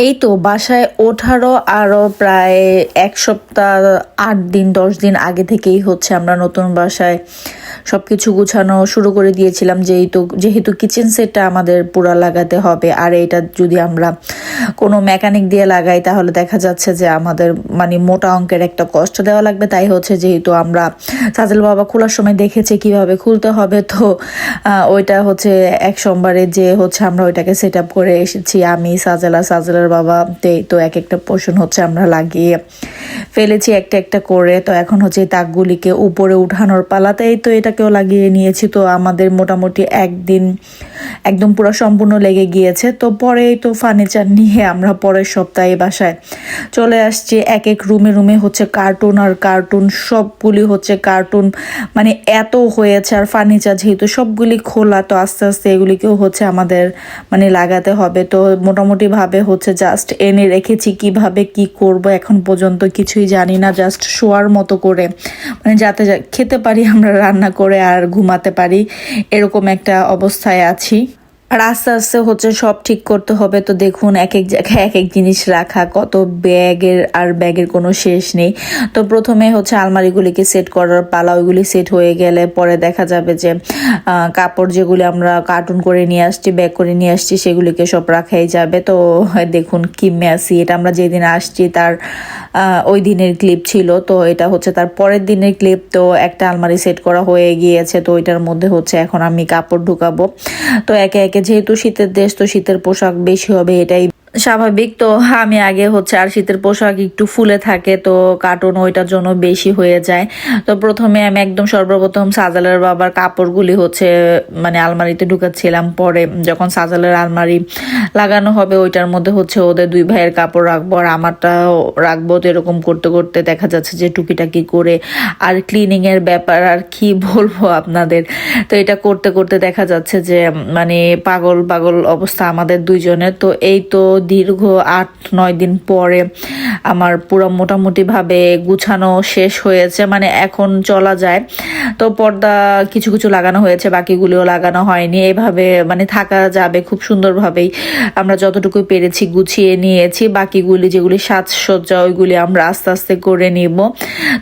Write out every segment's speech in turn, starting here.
এই তো বাসায় ওঠারও আরও প্রায় এক সপ্তাহ, আট দিন, দশ দিন আগে থেকেই হচ্ছে আমরা নতুন বাসায় সব কিছু গুছানো শুরু করে দিয়েছিলাম যেহেতু যেহেতু কিচেন সেটটা আমাদের পুরা লাগাতে হবে, আর এটা যদি আমরা কোনো মেকানিক দিয়ে লাগাই, তাহলে দেখা যাচ্ছে যে আমাদের মানে মোটা অঙ্কের একটা কষ্ট দেওয়া লাগবে। তাই হচ্ছে যেহেতু আমরা সাজেল বাবা খোলার সময় দেখেছে কীভাবে খুলতে হবে, তো ওইটা হচ্ছে এক সোমবারে যে হচ্ছে আমরা ওইটাকে সেট আপ করে এসেছি। আমি, সাজেলা, সাজেলার বাবা তে এক একটা পোষণ হচ্ছে আমরা লাগিয়ে ফেলেছি একটা একটা করে। তো এখন হচ্ছে তাকগুলিকে উপরে উঠানোর পালাতেই তো এটাকেও লাগিয়ে নিয়েছি, তো আমাদের মোটামুটি একদিন একদম পুরো সম্পূর্ণ লেগে গিয়েছে। তো পরেই তো ফার্নিচার নিয়ে আমরা পরের সপ্তাহে বাসায় চলে আসছি। এক এক রুমে রুমে হচ্ছে কার্টুন আর কার্টুন সবগুলি হচ্ছে কার্টুন মানে এত হয়েছে আর ফার্নিচার যেহেতু সবগুলি খোলা, তো আস্তে আস্তে এগুলিকেও হচ্ছে আমাদের মানে লাগাতে হবে। তো মোটামুটিভাবে হচ্ছে জাস্ট এনে রেখেছি কীভাবে কি করব, এখন পর্যন্ত কিছুই জানি না। জাস্ট শোয়ার মতো করে। মানে যাতে খেতে পারি আমরা রান্না করে আর ঘুমাতে পারি এরকম একটা অবস্থায় আছি। আর আস্তে আস্তে হচ্ছে সব ঠিক করতে হবে। তো দেখুন, এক এক জায়গায় এক এক জিনিস রাখা, কত ব্যাগের আর ব্যাগের কোনো শেষ নেই। তো প্রথমে হচ্ছে আলমারিগুলিকে সেট করার পালা, ওইগুলি সেট হয়ে গেলে পরে দেখা যাবে যে কাপড় যেগুলি আমরা কার্টুন করে নিয়ে আসছি ব্যাগ করে নিয়ে আসছি, সেগুলিকে সব রাখাই যাবে। তো দেখুন কি মেসি এটা আমরা যেদিন আসছি তার ওই দিনের ক্লিপ ছিল। তো এটা হচ্ছে তার পরের দিনের ক্লিপ তো একটা আলমারি সেট করা হয়ে গিয়েছে। তো ওইটার মধ্যে হচ্ছে এখন আমি কাপড় ঢুকাবো। তো একে একে যেহেতু শীতের দেশ তো শীতের পোশাক বেশি হবে এটাই স্বাভাবিক। তো আমি আগে হচ্ছে আর শীতের পোশাক একটু ফুলে থাকে, তো কার্টুন ওইটার জন্য বেশি হয়ে যায়। তো প্রথমে আমি একদম সর্বপ্রথম সাজালের বাবার কাপড়গুলি হচ্ছে মানে আলমারিতে ঢুকাচ্ছিলাম। পরে যখন সাজালের আলমারি লাগানো হবে, ওইটার মধ্যে হচ্ছে ওদের দুই ভাইয়ের কাপড় রাখব আর আমারটাও রাখব। তো এরকম করতে করতে দেখা যাচ্ছে যে টুকিটাকি করে আর ক্লিনিংয়ের ব্যাপার আর কি বলব আপনাদের। তো এটা করতে করতে দেখা যাচ্ছে যে মানে পাগল পাগল অবস্থা আমাদের দুইজনের। তো এই তো দীর্ঘ আট, নয় দিন পরে আমার পুরো মোটামুটিভাবে গুছানো শেষ হয়েছে মানে এখন চলা যায়। তো পর্দা কিছু কিছু লাগানো হয়েছে, বাকিগুলিও লাগানো হয়নি। এভাবে মানে থাকা যাবে খুব সুন্দরভাবেই। আমরা যতটুকু পেরেছি গুছিয়ে নিয়েছি, বাকিগুলি যেগুলি সাজসজ্জা, ওইগুলি আমরা আস্তে আস্তে করে নিব।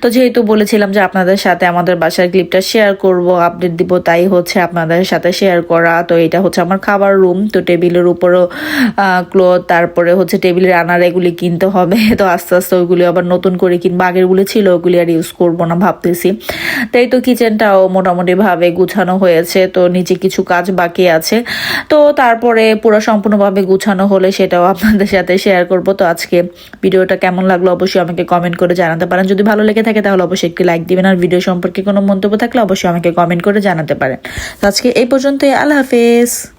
তো যেহেতু বলেছিলাম যে আপনাদের সাথে আমাদের বাসার ক্লিপটা শেয়ার করব, আপডেট দিব, তাই হচ্ছে আপনাদের সাথে শেয়ার করা। তো এটা হচ্ছে আমার খাবার রুম, তো টেবিলের উপরও ক্লোথ তারপরে হচ্ছে টেবিলের আনার এগুলি কিনতে হবে। তো আস্তে আস্তে ওইগুলি আবার নতুন করে কিনবো। আগেরগুলি ছিল, ওগুলি আর ইউজ করব না ভাবতেছি। তাই তো কিচেনটাও মোটামুটি ভাবে গুছানো হয়েছে। তো নিচে কিছু কাজ বাকি আছে। তো তারপরে পুরো সম্পূর্ণভাবে গুছানো হলে সেটাও আপনাদের সাথে শেয়ার করব। তো আজকে ভিডিওটা কেমন লাগল অবশ্যই আমাকে কমেন্ট করে জানাতে পারেন। যদি ভালো লেগে থাকে তাহলে অবশ্যই একটি লাইক দিবেন। আর ভিডিও সম্পর্কে কোনো মন্তব্য থাকলে অবশ্যই আমাকে কমেন্ট করে জানাতে পারেন। তো আজকে এই পর্যন্তই। আল্লাহ হাফেজ।